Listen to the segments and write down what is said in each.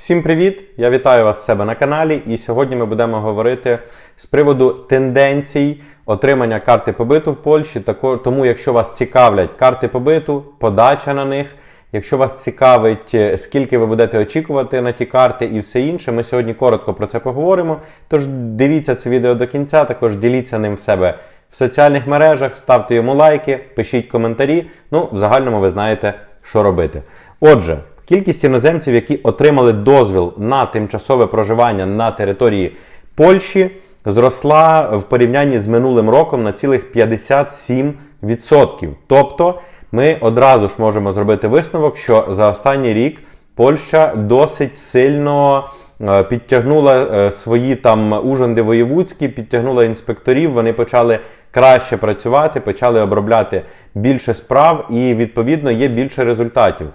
Всім привіт! Я вітаю вас в себе на каналі. І сьогодні ми будемо говорити з приводу тенденцій отримання карти побиту в Польщі. Тому, якщо вас цікавлять карти побиту, подача на них, якщо вас цікавить, е, скільки ви будете очікувати на ті карти і все інше, ми сьогодні коротко про це поговоримо. Тож дивіться це відео до кінця, також діліться ним в себе в соціальних мережах, ставте йому лайки, пишіть коментарі. Ну, в загальному ви знаєте, що робити. Отже, кількість іноземців, які отримали дозвіл на тимчасове проживання на території Польщі, зросла в порівнянні з минулим роком на цілих 57%. Тобто, ми одразу ж можемо зробити висновок, що за останній рік Польща досить сильно е, підтягнула е, свої там ужонди воєвудські, підтягнула інспекторів. Вони почали краще працювати, почали обробляти більше справ, і відповідно є більше результатів.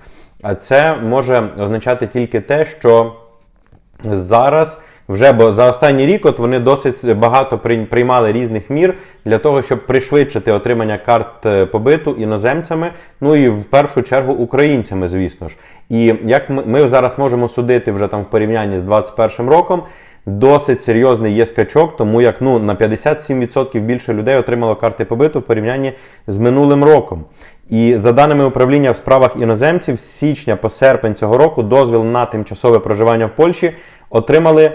А це може означати тільки те, що зараз вже, бо за останній рік от вони досить багато приймали різних мір для того, щоб пришвидшити отримання карт е, побиту іноземцями, ну і в першу чергу українцями, звісно ж. І як ми, зараз можемо судити вже там в порівнянні з 2021 роком, досить серйозний є скачок, тому як ну на 57% більше людей отримало карти побиту в порівнянні з минулим роком. І за даними управління в справах іноземців, з січня по серпень цього року дозвіл на тимчасове проживання в Польщі отримали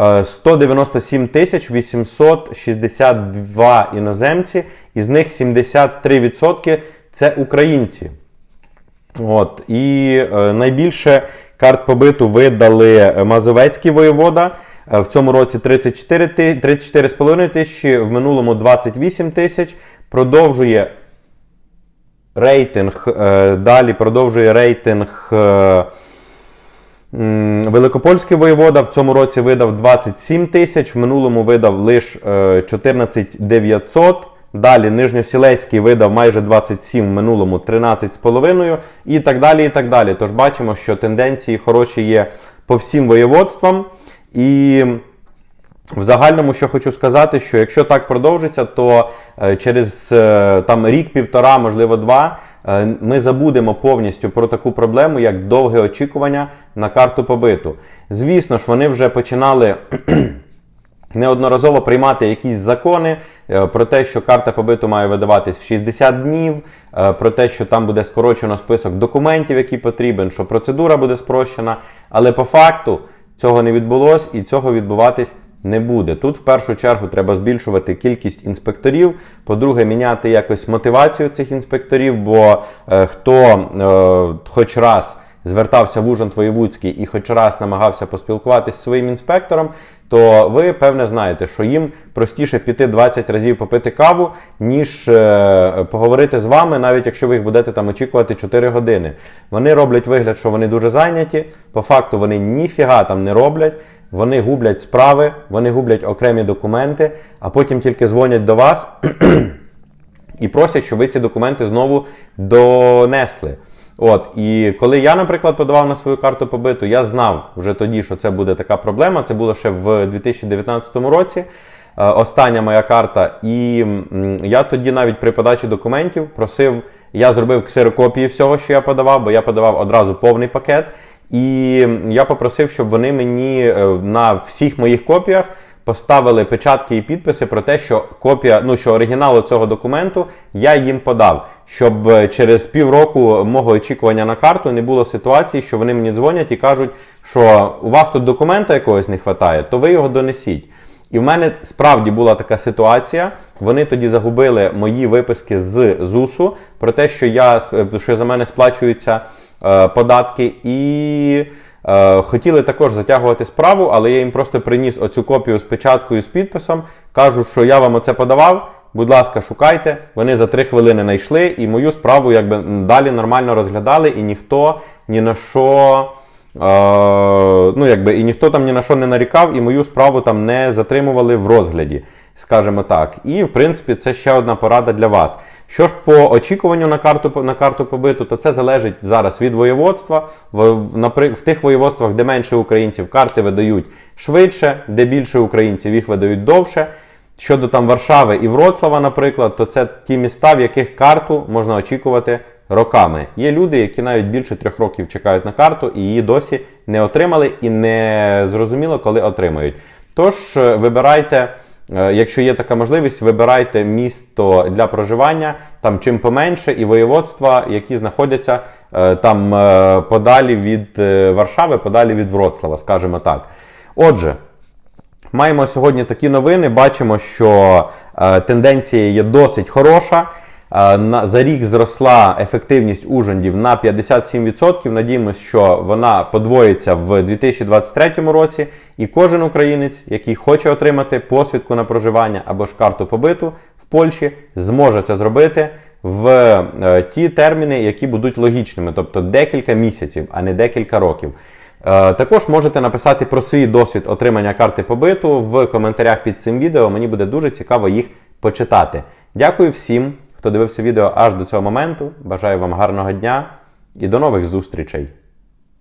е, 197 тисяч 862 іноземці, із них 73% це українці. От. І е, найбільше карт побиту видали Мазовецький воєвода. Е, В цьому році 34 ти- 34,5 тисячі, в минулому 28 тисяч. Продовжує рейтинг, е, далі продовжує рейтинг е, Великопольський воєвода. В цьому році видав 27 тисяч, в минулому видав лише 14 900. Далі Нижньосілецький видав майже 27, в минулому 13,5 і так далі. і так далі. Тож бачимо, що тенденції хороші є по всім воєводствам. І в загальному, що хочу сказати, що якщо так продовжиться, то е, через е, там рік-півтора, можливо, два, е, ми забудемо повністю про таку проблему, як довге очікування на карту побиту. Звісно ж, вони вже починали. Неодноразово приймати якісь закони про те, що карта побиту має видаватись в 60 днів, про те, що там буде скорочено список документів, які потрібен, що процедура буде спрощена. Але по факту цього не відбулось і цього відбуватись не буде. Тут в першу чергу треба збільшувати кількість інспекторів. По-друге, міняти якось мотивацію цих інспекторів, бо е, хто е, хоч раз звертався в Ужант Воєвудський і хоч раз намагався поспілкуватися зі своїм інспектором, то ви певне знаєте, що їм простіше піти 20 разів попити каву, ніж е, поговорити з вами, навіть якщо ви їх будете там очікувати 4 години. Вони роблять вигляд, що вони дуже зайняті. По факту вони ніфіга там не роблять. Вони гублять справи, вони гублять окремі документи, а потім тільки дзвонять до вас і просять, щоб ви ці документи знову донесли. От, і коли я, наприклад, подавав на свою карту побиту, я знав вже тоді, що це буде така проблема. Це було ще в 2019 році. е, Остання моя карта, і я тоді навіть при подачі документів просив, я зробив ксерокопії всього, що я подавав, бо я подавав одразу повний пакет. І я попросив, щоб вони мені е, на всіх моїх копіях поставили печатки і підписи про те, що копія, ну що оригіналу цього документу я їм подав, щоб е, через півроку мого очікування на карту не було ситуації, що вони мені дзвонять і кажуть, що у вас тут документа якогось не вистачає, то ви його донесіть. І в мене справді була така ситуація. Вони тоді загубили мої виписки з ЗУСу про те, що я що за мене сплачуються е, податки, і е, хотіли також затягувати справу, але я їм просто приніс оцю копію з печаткою з підписом. Кажу, що я вам оце подавав. Будь ласка, шукайте. Вони за три хвилини знайшли, і мою справу якби далі нормально розглядали, і ніхто ні на що. Е, ну, якби, і ніхто там ні на що не нарікав, і мою справу там не затримували в розгляді, скажімо так. І, в принципі, це ще одна порада для вас. Що ж по очікуванню на карту, на карту побиту, то це залежить зараз від воєводства. В, в, тих воєводствах, де менше українців, карти видають швидше, де більше українців їх видають довше. Щодо там Варшави і Вроцлава, наприклад, то це ті міста, в яких карту можна очікувати роками. Є люди, які навіть більше трьох років чекають на карту і її досі не отримали і не зрозуміло, коли отримають. Тож е, вибирайте. Е, Якщо є така можливість, вибирайте місто для проживання, там чим поменше, і воєводства, які знаходяться е, там е, подалі від Варшави, подалі від Вроцлава, скажімо так. Отже, маємо сьогодні такі новини. Бачимо, що тенденція є досить хороша. За рік зросла ефективність ужиндів на 57%. Надіємося, що вона подвоїться в 2023 році. І кожен українець, який хоче отримати посвідку на проживання або ж карту побиту в Польщі, зможе це зробити в е, ті терміни, які будуть логічними, тобто декілька місяців, а не декілька років. Е, Також можете написати про свій досвід отримання карти побиту в коментарях під цим відео. Мені буде дуже цікаво їх почитати. Дякую всім, хто дивився відео аж до цього моменту. Бажаю вам гарного дня і до нових зустрічей!